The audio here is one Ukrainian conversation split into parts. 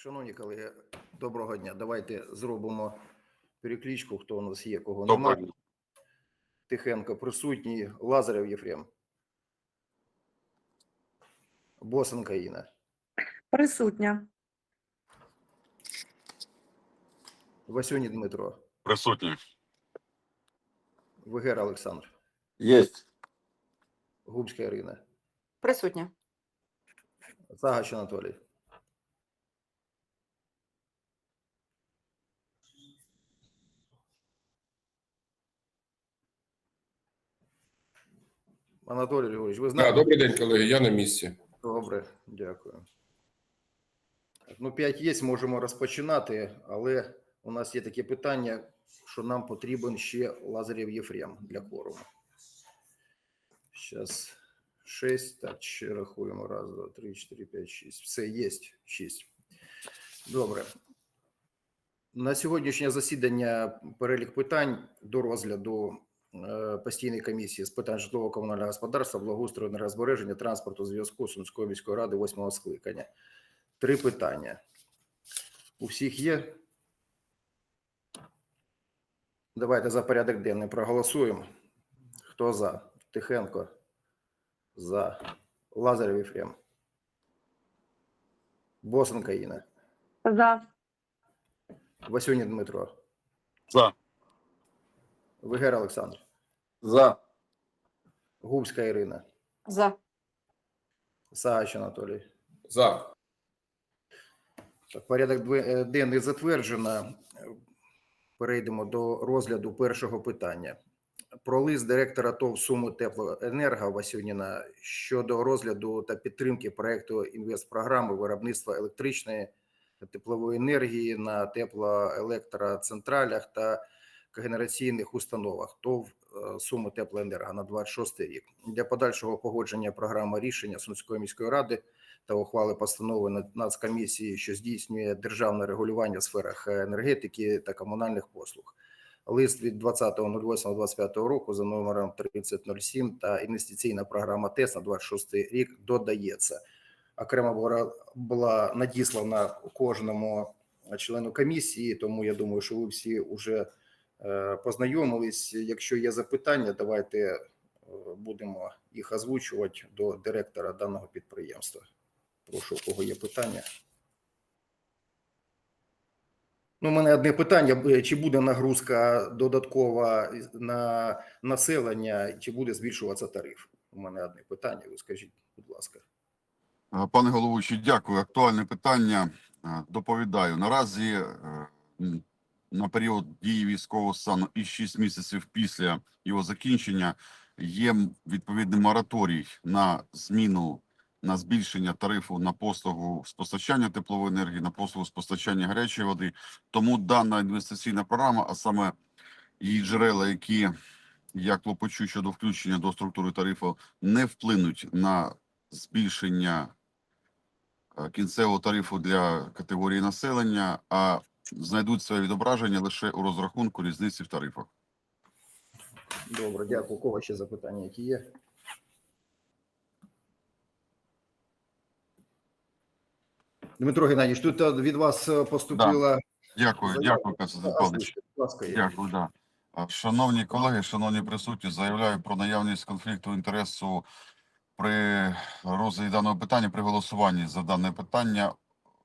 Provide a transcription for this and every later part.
Так, шановні колеги, доброго дня. Давайте зробимо перекличку, хто у нас є, кого немає. Тихенко присутній, Лазарев Єфрем. Босенко Інна. Присутня. Васюні Дмитро. Присутній. Вегер Олександр. Есть. Губська Ірина. Присутня. Сагач Анатолій. Анатолій Григорович, ви Да, знаєте? добрий день, колеги. Я на місці. Добре, дякую. Ну, 5 є, можемо розпочинати, але у нас є таке питання, що нам потрібен ще Лазарів Єфрем для кворуму. Зараз 6, так, ще рахуємо. Раз, два, три, чотири, п'ять, шість. Все, є 6. Добре. На сьогоднішнє засідання перелік питань до розгляду постійної комісії з питань житлово-комунального господарства, благоустрою, енергозбереження, транспорту, зв'язку Сумської міської ради восьмого скликання. Три питання. У всіх є? Давайте за порядок денний проголосуємо. Хто за? Тихенко. За. Лазарев Єфрем. Босенко Інна. За. Васюнін Дмитро. За. Вигер Олександр. За. Губська Ірина. За. Сагач Анатолій. За. Так, порядок е, денний затверджено. Перейдемо до розгляду першого питання. Про лист директора ТОВ Суми Теплоенерго Васюніна щодо розгляду та підтримки проекту інвестпрограми виробництва електричної та теплової енергії на теплоелектроцентралях та когенераційних установах ТОВ е, Суми Теплоенерго на 26 рік для подальшого погодження програми рішення Сумської міської ради та ухвали постанови на- Нацкомісії, що здійснює державне регулювання в сферах е, енергетики та комунальних послуг. Лист від 20.08.25 року за номером 3007 та інвестиційна програма ТЕС на 26 рік додається. Окремо була, була надіслана кожному члену комісії, тому я думаю, що ви всі вже познайомились. Якщо є запитання, давайте е, будемо їх озвучувати до директора даного підприємства. Прошу, у кого є питання. Ну, у мене одне питання: чи буде нагрузка додаткова на населення, чи буде збільшуватися тариф? У мене одне питання. Ви скажіть, будь ласка. Е, Пане головуючий, дякую. Актуальне питання. Е, Доповідаю. Наразі е, на період дії військового стану і 6 місяців після його закінчення є відповідний мораторій на зміну на збільшення тарифу на послугу з постачання теплової енергії, на послугу з постачання гарячої води. Тому дана інвестиційна програма, а саме її джерела, які я клопочу щодо включення до структури тарифу, не вплинуть на збільшення е, кінцевого тарифу для категорії населення, а знайдуть своє відображення лише у розрахунку різниці в тарифах. Добре, дякую. У кого ще запитання, які є? Дмитро Геннадійович, тут е, від вас е, поступила. Дякую, Заява. дякую, Константин Павлович. Дякую, да. Шановні колеги, шановні присутні, заявляю про наявність конфлікту інтересу при розгляді даного питання, при голосуванні за дане питання,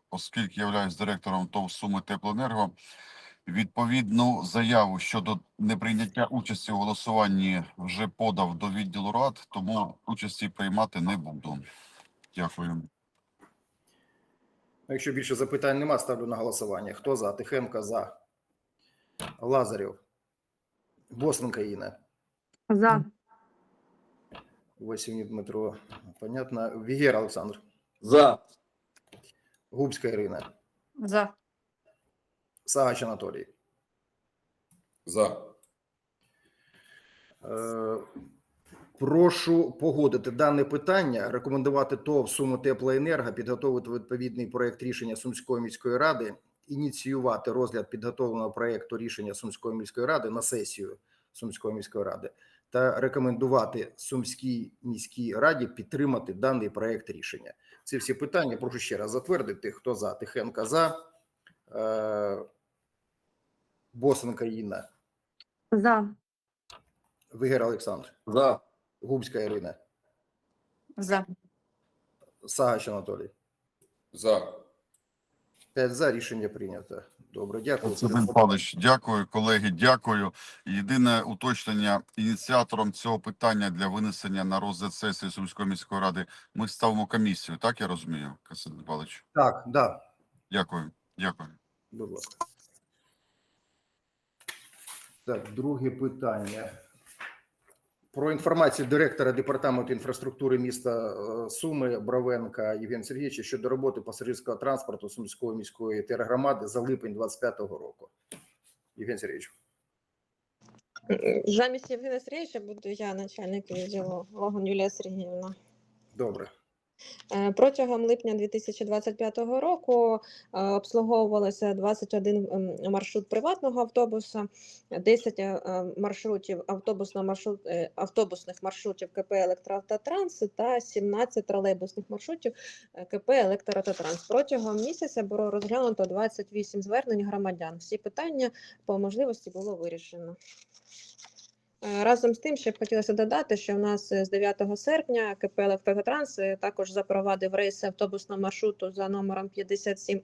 оскільки являюсь директором ТОВ Суми Теплоенерго. Відповідну заяву щодо неприйняття участі у голосуванні вже подав до відділу рад, тому участі приймати не буду. Дякую. Якщо більше запитань нема, ставлю на голосування. Хто за? Тихенко за. Лазарев. Босенко Інна. За. Васюнів Дмитро. Понятно. Вігер Олександр. За. Губська Ірина. За. Сагач Анатолій. За. Е, Прошу погодити дане питання, рекомендувати ТОВ Суми Теплоенерго підготовити відповідний проект рішення Сумської міської ради, ініціювати розгляд підготовленого проекту рішення Сумської міської ради на сесію Сумської міської ради та рекомендувати Сумській міській раді підтримати даний проект рішення. Ці всі питання прошу ще раз затвердити. Хто за? Тихенка за. Е, Босенка Інна, За. Вигер Олександр, За. Губська Ірина, За. Сагач Анатолій. За. П'ять за рішення прийнято. Добре, дякую. Павлович, дякую, колеги, дякую. Єдине уточнення ініціатором цього питання для винесення на розгляд сесії Сумської міської ради ми ставимо комісію, так я розумію, Константин Павлович? Так, да, Дякую, дякую. будь ласка. Так, друге питання. Про інформацію директора департаменту інфраструктури міста е, Суми Бровенка Євгена Сергійовича щодо роботи пасажирського транспорту Сумської міської тергромади за липень 25-го року. Євген Сергійович. Замість Євгена Сергійовича буду я, начальник відділу Логан Юлія Сергіївна. Добре. Е, Протягом липня 2025 року е, обслуговувалося 21 маршрут приватного автобуса, 10 е, маршрутів автобусно маршрут, автобусних маршрутів КП «Електроавтотранс» та 17 тролейбусних маршрутів КП «Електроавтотранс». Протягом місяця було розглянуто 28 звернень громадян. Всі питання по можливості було вирішено. Е, Разом з тим, ще б хотілося додати, що в нас е, з 9 серпня КП «Електротранс» е, також запровадив рейси автобусного маршруту за номером 57А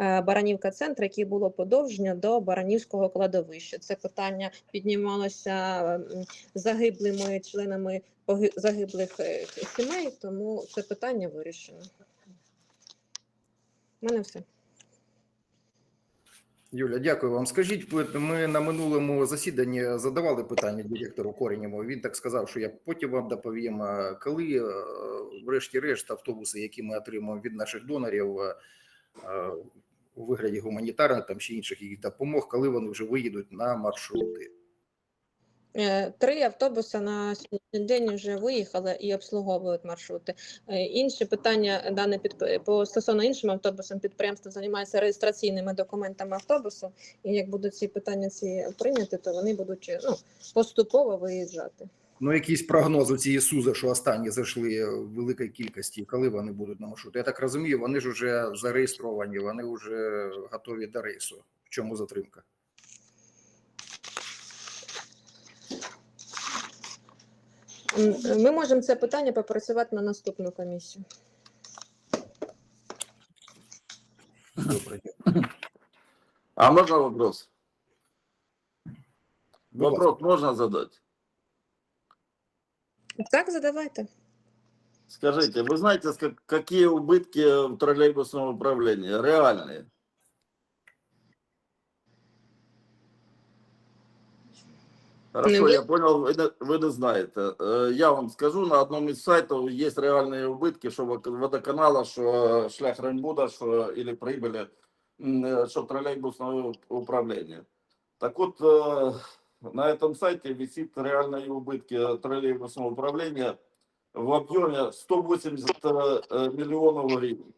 е, Баранівка центр, який було подовження до Баранівського кладовища. Це питання піднімалося загиблими членами загиблих сімей, тому це питання вирішено. У мене все. Юля, дякую вам. Скажіть, ми на минулому засіданні задавали питання директору Коренєву. Він так сказав, що я потім вам доповім, коли, е, врешті-решт, автобуси, які ми отримуємо від наших донорів е, е, у вигляді гуманітарних там чи інших їх допомог, коли вони вже виїдуть на маршрути. Е, Три автобуси на сьогоднішній день вже виїхали і обслуговують маршрути. Е, Інші питання дане під по стосовно іншим автобусам підприємство займається реєстраційними документами автобусу. І як будуть ці питання ці прийняті, то вони будуть ну, поступово виїжджати. Ну, якийсь прогноз у цієї СУЗа, що останні зайшли в великій кількості, коли вони будуть на маршрути. Я так розумію, вони ж вже зареєстровані, вони вже готові до рейсу. В чому затримка? Ми можемо це питання попрацювати на наступну комісію. А можно вопрос? Вопрос можно задать? Так, задавайте. Скажите, вы знаете, какие убытки в троллейбусном управлении? Реальные? Хорошо, я понял, вы, не- не знаете. Э, Я вам скажу, на одном из сайтов есть реальные убытки, что вод- водоканала, что шлях Рембуда, что или прибыли, э, что троллейбусного управления. Так вот, э, на этом сайте висит реальные убытки троллейбусного управления в объеме 180 э, миллионов гривен.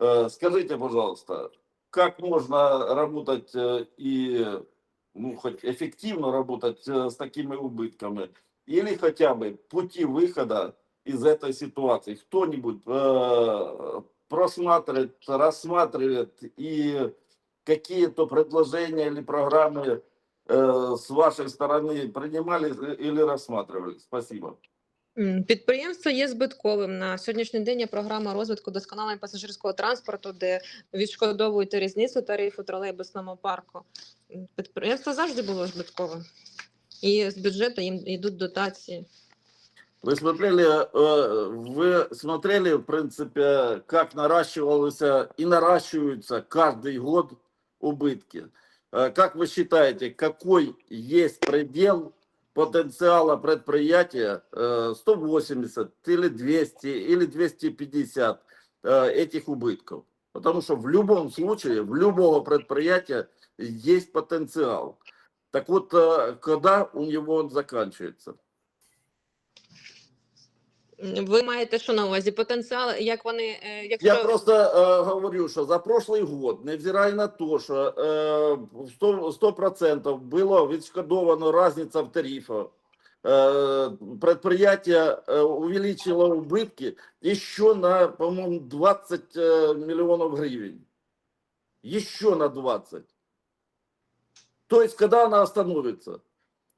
Э, Скажите, пожалуйста, как можно работать э, и ну, хоть эффективно работать э, с такими убытками? Или хотя бы пути выхода из этой ситуации? Кто-нибудь э, просматривает, рассматривает и какие-то предложения или программы э, с вашей стороны принимали или рассматривали? Спасибо. М, Підприємство є збитковим. На сьогоднішній день є програма розвитку досконалення пасажирського транспорту, де відшкодовують різницю тарифу тролейбусному парку. М, Підприємство завжди було збитковим. І з бюджету їм йдуть дотації. Вы смотрели, э, вы смотрели, в принципе, как наращивалось и наращиваются каждый год убытки. Э, Как вы считаете, какой есть предел потенциала предприятия э, 180 или 200 или 250 э, этих убытков? Потому что в любом случае, в любого предприятия есть потенциал. Так вот, э, когда у него он заканчивается? М, Ви маєте що на увазі? Потенціал, як вони, е, якщо Я просто э, говорю, что за прошлый год, невзирая на то, что э, 100%, 100% было відшкодовано разница в тарифах, э, предприятие э, увеличило убытки еще на, по-моему, 20 э, миллионов гривен. Еще на 20. То есть, когда она остановится? Э, о,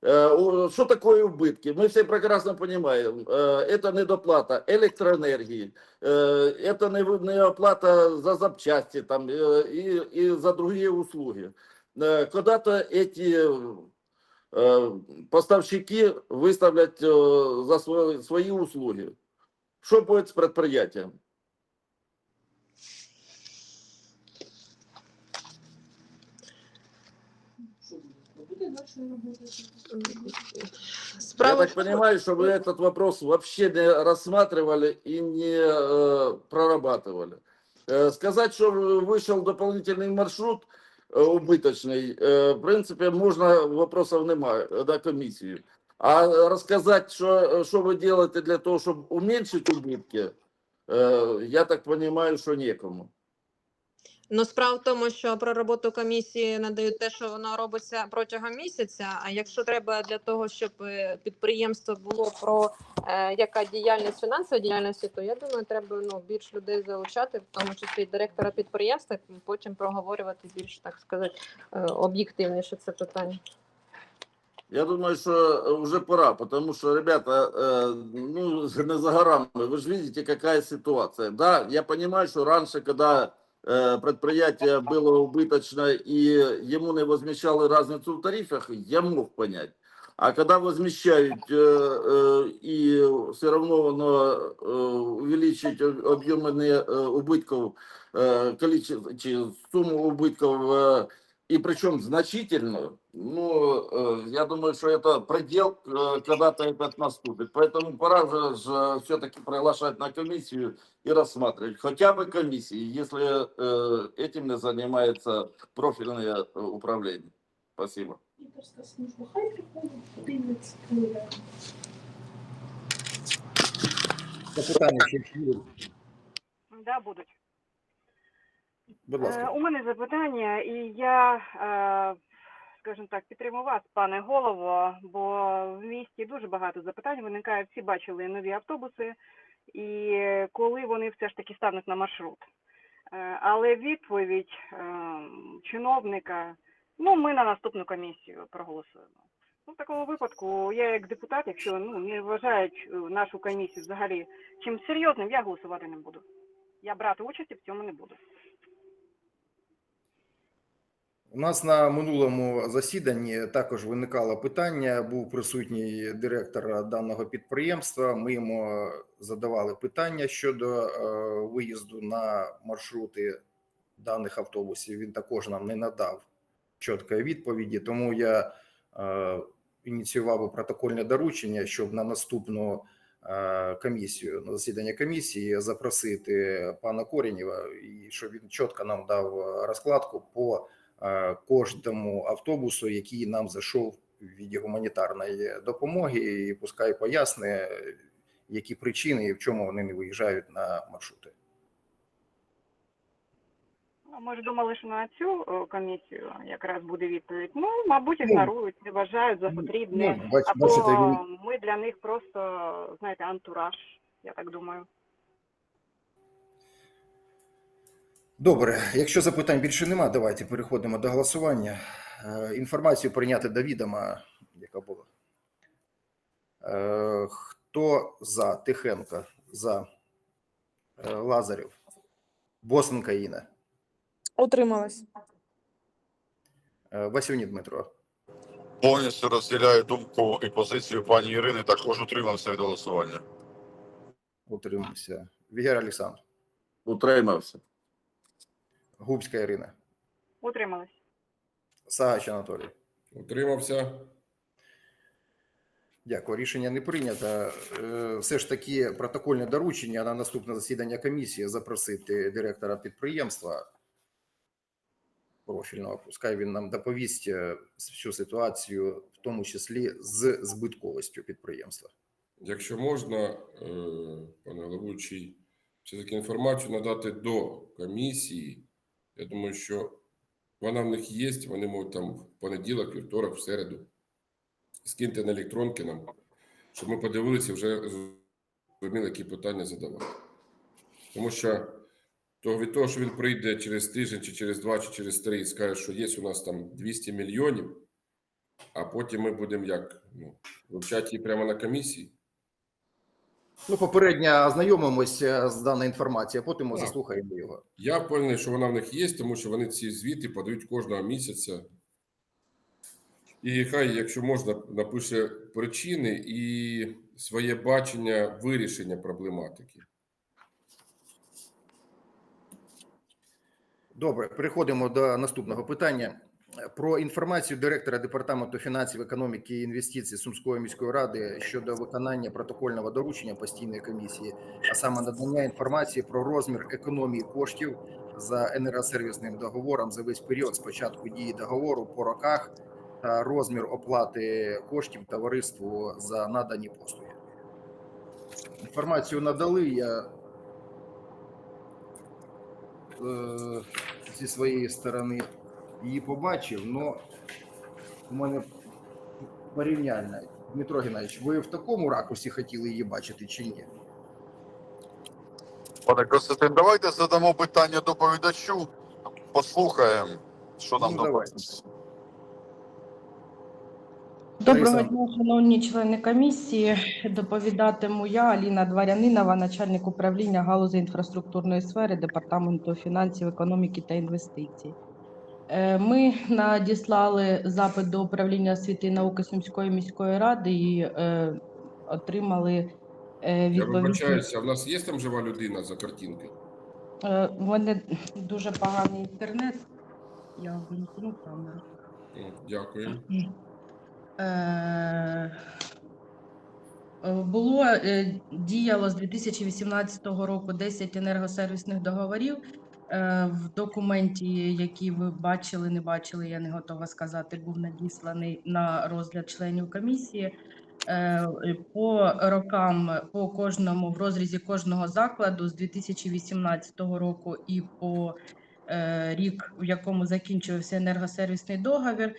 Что такое убытки? Мы все прекрасно понимаем. Э, Это недоплата электроэнергии, э, это не, вы- не оплата за запчасти там, э, и, и за другие услуги. Э, Когда-то эти э, поставщики выставлять э, за свои, свои услуги. Что будет с предприятием? справа Я так понимаю, что вы этот вопрос вообще не рассматривали и не э, прорабатывали. Э, сказать, что вышел дополнительный маршрут э, убыточный, э, в принципе, можно, вопросов немає на комиссию. А рассказать, что, что вы делаете для того, чтобы уменьшить убытки, э, я так понимаю, что некому. Ну, справа в тому, що про роботу комісії надають те, що воно робиться протягом місяця. А якщо треба для того, щоб е, підприємство було про е, яка діяльність фінансова діяльності, то я думаю, треба ну більш людей залучати, в тому числі і директора підприємства, потім проговорювати більш так сказати е, об'єктивніше це питання. Я думаю, что уже пора, потому что, ребята, э, ну, не за горами, вы же видите, какая ситуация. Да, я понимаю, что раньше, когда э, предприятие было убыточно и ему не возмещали разницу в тарифах, я мог понять. А когда возмещают э, э, и все равно оно э, увеличить об- объемы не, э, убытков, э, количество, чи- сумму убытков э, и причем значительную, ну, э, я думаю, что это предел, э, когда-то этот наступит. Поэтому пора же, же все-таки приглашать на комиссию и рассматривать. Хотя бы комиссии, если э, этим не занимается профильное э, управление. Спасибо. Лікарська служба, Будь Е, ласка. У мене запитання, і я, е, скажімо так, підтримую вас, пане голово, бо в місті дуже багато запитань виникає. Всі бачили нові автобуси, і коли вони все ж таки стануть на маршрут. Е, Але відповідь чиновника, ну, ми на наступну комісію проголосуємо. Ну, в такому випадку, я як депутат, якщо ну, не вважають нашу комісію взагалі чим серйозним, я голосувати не буду. Я брати участі в цьому не буду. У нас на минулому засіданні також виникало питання. Був присутній директор даного підприємства. Ми йому задавали питання щодо е, виїзду на маршрути даних автобусів. Він також нам не надав чіткої відповіді. Тому я е, ініціював протокольне доручення, щоб на наступну е, комісію на засідання комісії запросити пана Коренєва і щоб він чітко нам дав е, розкладку по е, кожному автобусу, який нам зайшов в віді гуманітарної допомоги, і пускай поясне, які причини і в чому вони не виїжджають на маршрути. Ну, Ми ж думали, що на цю е, комісію якраз буде відповідь. Ну, мабуть, Ну, ігнорують, не вважають за потрібне. Ну, Або ми для них просто, знаєте, антураж, я так думаю. Добре, якщо запитань більше нема, давайте переходимо до голосування. Е, Інформацію прийняти до відома, яка була. Е, Хто за Тихенко, за Е, Лазарів, Босенка Інна, Утрималась. Е, Васюні Дмитро, Повністю розділяю думку і позицію пані Ірини, також утримався від голосування. утримався. Вігер Олександр, Утримався. Губська Ірина, Утрималась. Сагач Анатолій. Утримався. Дякую. Рішення не прийнято. Е, Все ж таки протокольне доручення на наступне засідання комісії запросити директора підприємства профільного. Пускай він нам доповість е, всю ситуацію, в тому числі з збитковістю підприємства. Якщо можна, е, пане головуючий, все-таки інформацію надати до комісії. Я думаю, що вона в них є, вони можуть там в понеділок, вівторок, в середу. Скиньте на електронки нам, щоб ми подивилися, вже зрозуміли, які питання задавати. Тому що то від того, що він прийде через тиждень, чи через два, чи через три і скаже, що є у нас там 200 мільйонів, а потім ми будемо як? Ну, вивчати її прямо на комісії. Ну, попередньо ознайомимося з даною інформацією, а потім ми Так. заслухаємо його. Я впевнений, що вона в них є, тому що вони ці звіти подають кожного місяця. І хай, якщо можна, напише причини і своє бачення вирішення проблематики. Добре, переходимо до наступного питання. Про інформацію директора департаменту фінансів, економіки і інвестицій Сумської міської ради щодо виконання протокольного доручення постійної комісії, а саме надання інформації про розмір економії коштів за енергосервісним договором за весь період з початку дії договору по роках та розмір оплати коштів товариству за надані послуги. Інформацію надали. Я е, зі своєї сторони її побачив, але у мене порівняння. Дмитро Геннадійович, ви в такому ракурсі хотіли її бачити чи ні? Пане Костянтин, давайте задамо питання доповідачу, послухаємо, що нам Ну, доповість. Доброго дня, шановні члени комісії. Доповідатиму я, Аліна Дворянинова, начальник управління галузі інфраструктурної сфери Департаменту фінансів, економіки та інвестицій. Е, Ми надіслали запит до управління освіти і науки Сумської міської ради і е, отримали е, Я відповідь. вибачаюся, в нас є там жива людина за картинкою? Е, У мене дуже поганий інтернет. Я вимкну камеру. Дякую. Е, е, Було е, діяло з 2018 року 10 енергосервісних договорів. Е, В документі, який ви бачили, не бачили, я не готова сказати, був надісланий на розгляд членів комісії. Е, По рокам, по кожному в розрізі кожного закладу з 2018 року і по е, рік, в якому закінчився енергосервісний договір,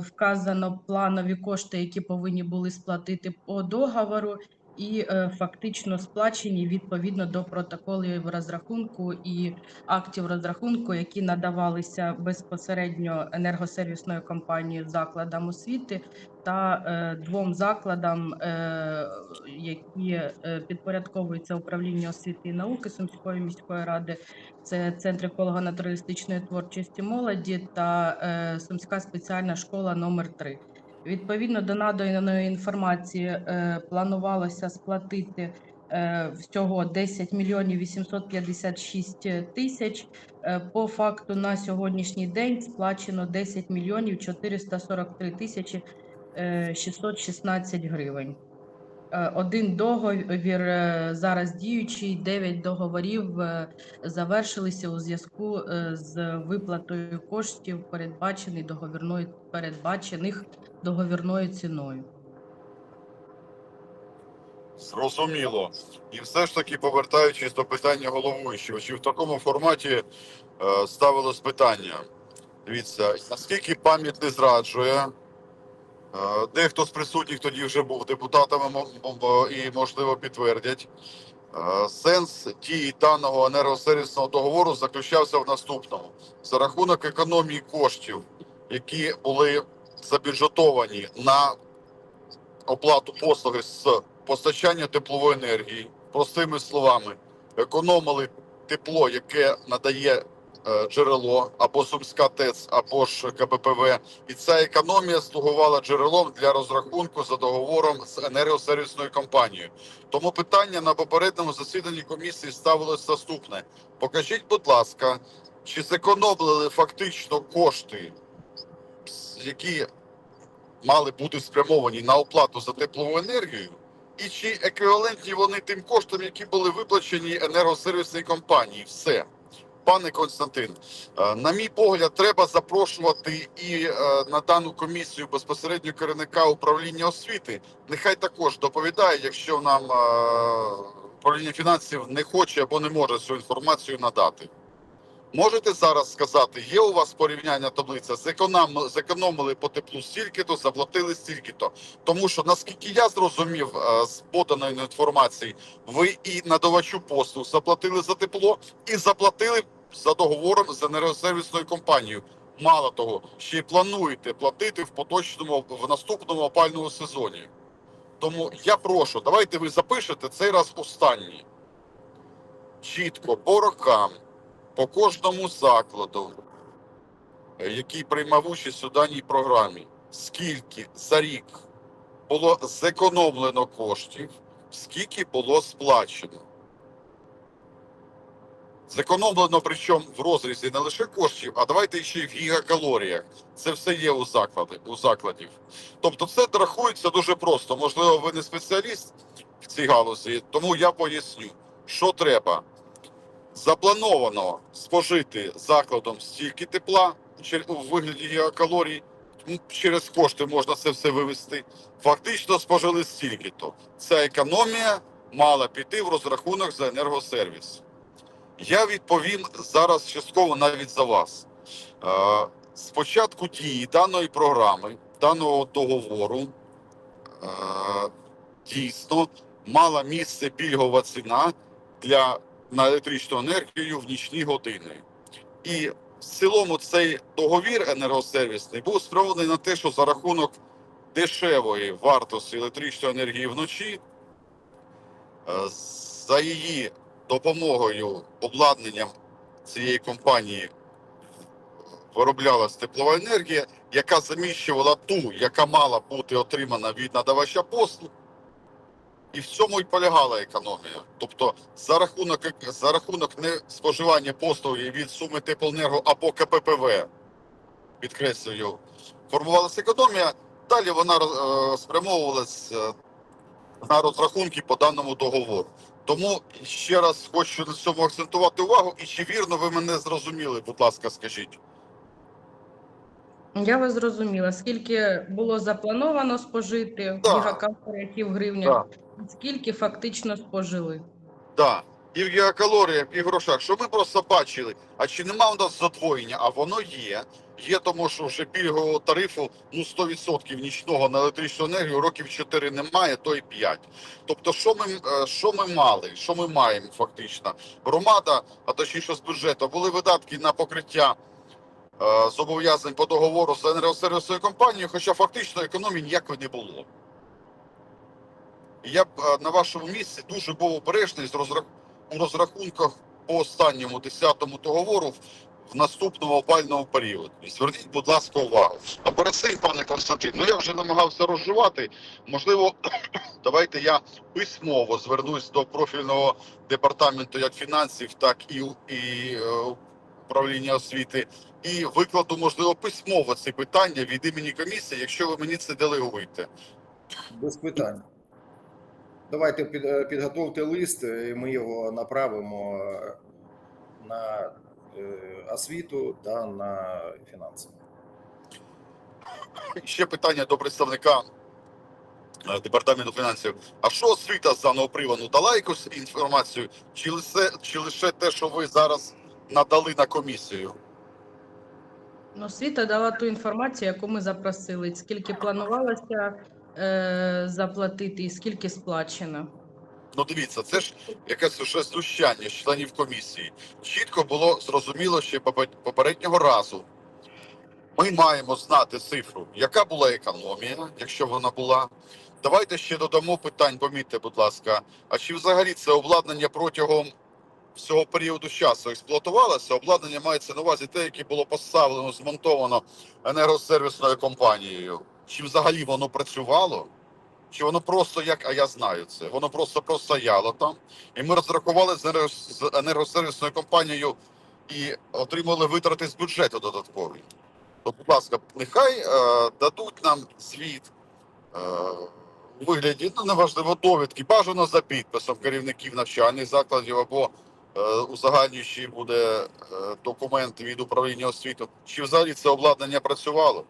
вказано планові кошти, які повинні були сплатити по договору, і е, фактично сплачені відповідно до протоколів розрахунку і актів розрахунку, які надавалися безпосередньо енергосервісною компанією закладам освіти та е, двом закладам, е, які підпорядковуються управлінню освіти і науки Сумської міської ради. Це центр еколого-натуралістичної творчості молоді та Сумська спеціальна школа номер 3 Відповідно до наданої інформації е, планувалося сплатити е, всього 10 мільйонів 856 тисяч. Е, По факту на сьогоднішній день сплачено 10 мільйонів 443 тисячі е, 616 гривень. Один договір зараз діючий, 9 договорів завершилися у зв'язку з виплатою коштів, передбачений договірною передбачених договірною ціною. Зрозуміло. І все ж таки, повертаючись до питання головуючого, чи в такому форматі е, ставилось питання? Дивіться, наскільки пам'ять не зраджує, е, дехто з присутніх тоді вже був депутатами мо- і, можливо, підтвердять. Е, Сенс дії даного енергосервісного договору заключався в наступному: за рахунок економії коштів, які були забюджетовані на оплату послуги з постачання теплової енергії, простими словами, економили тепло, яке надає е, джерело або Сумська ТЕЦ, або ж КППВ. І ця економія слугувала джерелом для розрахунку за договором з енергосервісною компанією. Тому питання на попередньому засіданні комісії ставилось наступне: покажіть, будь ласка, чи зекономили фактично кошти, які мали бути спрямовані на оплату за теплову енергію, і чи еквівалентні вони тим коштам, які були виплачені енергосервісній компанії. Все. Пане Константин, е, на мій погляд, треба запрошувати і е, на дану комісію безпосередньо керівника управління освіти. Нехай також доповідає, якщо нам е, управління фінансів не хоче або не може цю інформацію надати. Можете зараз сказати, є у вас порівняння таблиця, зекономили, зекономили по теплу стільки-то, заплатили стільки-то. Тому що, наскільки я зрозумів е, з поданої інформації, ви і надавачу послуг заплатили за тепло і заплатили за договором з енергосервісною компанією. Мало того, ще й плануєте платити в поточному в наступному опальному сезоні. Тому я прошу, давайте ви запишете цей раз останній. Чітко по рокам, по кожному закладу, е, який приймав участь у даній програмі, скільки за рік було зекономлено коштів, скільки було сплачено. Зекономлено, причому в розрізі не лише коштів, а давайте ще й в гігакалоріях. Це все є у, заклади, у закладів. Тобто це рахується дуже просто. Можливо, ви не спеціаліст в цій галузі, тому я поясню, що треба. Заплановано спожити закладом стільки тепла у вигляді гігакалорій, м, через кошти можна це все вивести. Фактично спожили стільки-то. Ця економія мала піти в розрахунок за енергосервіс. Я відповім зараз частково навіть за вас. Е, З початку дії даної програми, даного договору, е, дійсно мала місце пільгова ціна для на електричну енергію в нічні години. І в цілому цей договір енергосервісний був спрямований на те, що за рахунок дешевої вартості електричної енергії вночі, е, за її допомогою, обладнанням цієї компанії вироблялась теплова енергія, яка заміщувала ту, яка мала бути отримана від надавача послуг. І в цьому і полягала економія. Тобто за рахунок, за рахунок не споживання послуги від суми теплоенерго або КППВ, підкреслюю, формувалася економія. Далі вона е, спрямовувалась е, на розрахунки по даному договору. Тому ще раз хочу на цьому акцентувати увагу. І чи вірно ви мене зрозуміли, будь ласка, скажіть. Я вас зрозуміла. Скільки було заплановано спожити в Так. гігакалоріях в гривнях, скільки фактично спожили? Да. І в гігакалоріях, і в грошах. Що ми просто бачили? А чи нема у нас задвоєння? А воно є. Є тому, що вже пільгового тарифу ну 100% нічного на електричну енергію років 4 немає, то і 5. Тобто, що ми, е, що ми мали, що ми маємо фактично? Громада, а точніше з бюджету, були видатки на покриття зобов'язань по договору з енергосервісною компанією, хоча фактично економії ніякої не було. Я б е, на вашому місці дуже був обережний у розрахунках по останньому 10-му договору в наступному опальному періоді. І Зверніть, будь ласка, увагу. А перед цим, пане Константин, ну я вже намагався розживати. Можливо, давайте я письмово звернусь до профільного департаменту як фінансів, так і, і е, управління освіти, і викладу, можливо, письмово ці питання від імені комісії, якщо ви мені це делегуєте. Без питань. Давайте під, е, підготовте лист, і ми його направимо е, на е, освіту та на фінанси. Ще питання до представника е, департаменту фінансів. А що освіта з даного приводу дала якусь інформацію, чи лише, чи лише те, що ви зараз надали на комісію? Ну, Світа дала ту інформацію, яку ми запросили. Скільки планувалося е, заплатити і скільки сплачено. Ну дивіться, це ж якесь уже знущання членів комісії. Чітко було зрозуміло ще попереднього разу. Ми маємо знати цифру, яка була економія, якщо вона була. Давайте ще додамо питань, помітьте, будь ласка. А чи взагалі це обладнання протягом всього періоду часу експлуатувалося? Обладнання мається на увазі те, яке було поставлено, змонтовано енергосервісною компанією. Чи взагалі воно працювало? Чи воно просто як, а я знаю це, воно просто простояло там. І ми розрахували з енерго- енергосервісною компанією і отримали витрати з бюджету додаткові. То, будь ласка, нехай е, дадуть нам звіт е, у вигляді, ну неважливо, довідки, бажано за підписом керівників навчальних закладів або узагальнюючий буде е, документ від управління освіти. Чи взагалі це обладнання працювало?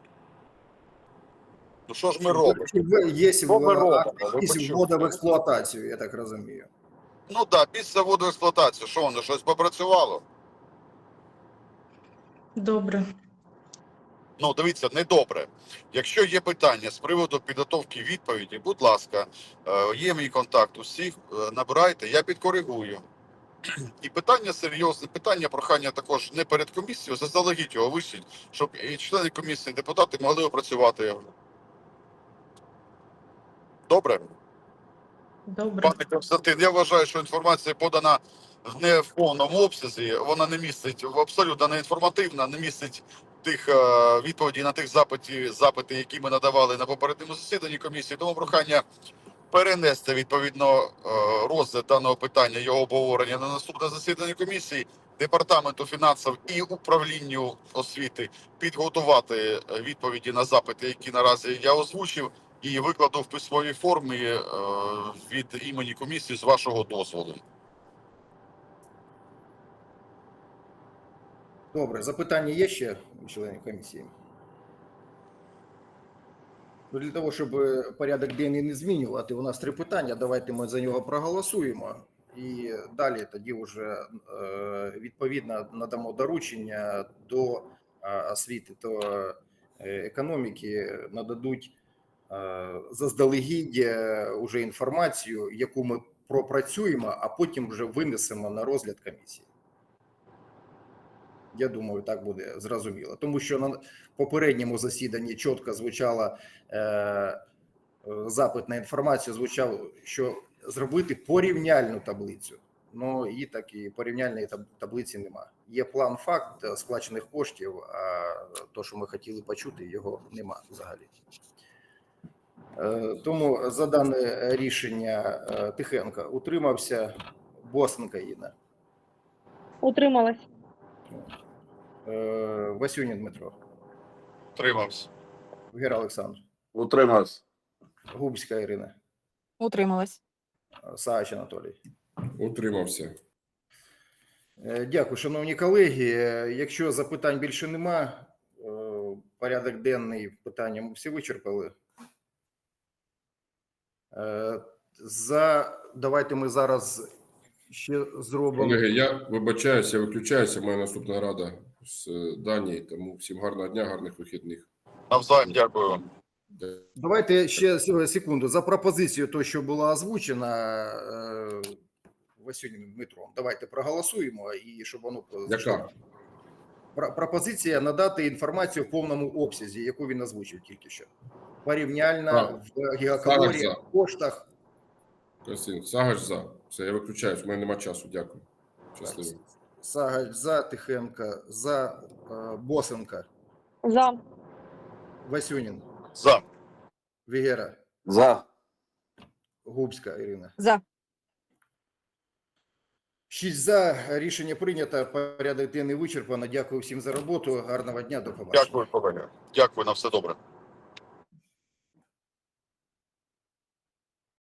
Ну що ж ми робимо? Є ввода в експлуатацію, я так розумію. Ну так, після заводу в експлуатацію, що воно щось попрацювало? Добре. Ну, дивіться, недобре. Якщо є питання з приводу підготовки відповіді, будь ласка, е, є мій контакт усіх, е, набирайте, я підкоригую. І питання серйозне, питання прохання також не перед комісією, заздалегідь його вищить, щоб і члени комісії, і депутати могли опрацювати його. Добре? Добре. Пане Константин, я вважаю, що інформація подана не в повному обсязі. Вона не містить абсолютно не інформативна, не містить тих е, відповідей на тих запитів, запити, які ми надавали на попередньому засіданні комісії. Тому прохання перенести відповідно е, розгляд даного питання, його обговорення на наступне засідання комісії. Департаменту фінансів і управлінню освіти підготувати е, відповіді на запити, які наразі я озвучив і викладу в письмовій формі е, від імені комісії з вашого дозволу. Добре, запитання є ще у членів комісії? Ну, Для того, щоб е, порядок денний не змінювати, у нас три питання. Давайте ми за нього проголосуємо. І далі тоді вже е, відповідно надамо доручення до е, освіти та економіки, нададуть заздалегідь уже інформацію, яку ми пропрацюємо, а потім вже винесемо на розгляд комісії. Я думаю, так буде зрозуміло. Тому що на попередньому засіданні чітко звучала е, запит на інформацію, звучав, що зробити порівняльну таблицю. Ну і так і порівняльної таблиці нема. Є план факт е, сплачених коштів, а то, що ми хотіли почути, його нема взагалі. Е, Тому за дане рішення е, Тихенка утримався Босенка Інна. Утрималась. Е, Васюнін Дмитро, Тримався. Гера Олександр, Утримався. Губська Ірина, Утрималась. Саач Анатолій. Утримався. Е, Дякую, шановні колеги. Е, Якщо запитань більше нема, е, порядок денний питання ми всі вичерпали. Е, За давайте ми зараз ще зробимо. Колеги, я вибачаюся, виключаюся. Моя наступна рада з е, Данії. Тому всім гарного дня, гарних вихідних. Навзаєм дякую. Давайте ще секунду за пропозицію, то що була озвучена е, Васюніним Дмитром. Давайте проголосуємо і щоб воно Яка? Пропозиція надати інформацію в повному обсязі, яку він озвучив тільки що. Порівняльна Так. в гігакалоріях, Зараз коштах. Костянтин, Сагач за. Все, я виключаюсь, у мене нема часу. Дякую. Щасливо. Сагач за Тихенка, за е, Босенка, За. Васюнін, За. Вігера, За. Губська Ірина. За. Шість за рішення прийнято. Порядок денний вичерпано. Дякую всім за роботу. Гарного дня. До побачення. Дякую. Дякую на все добре.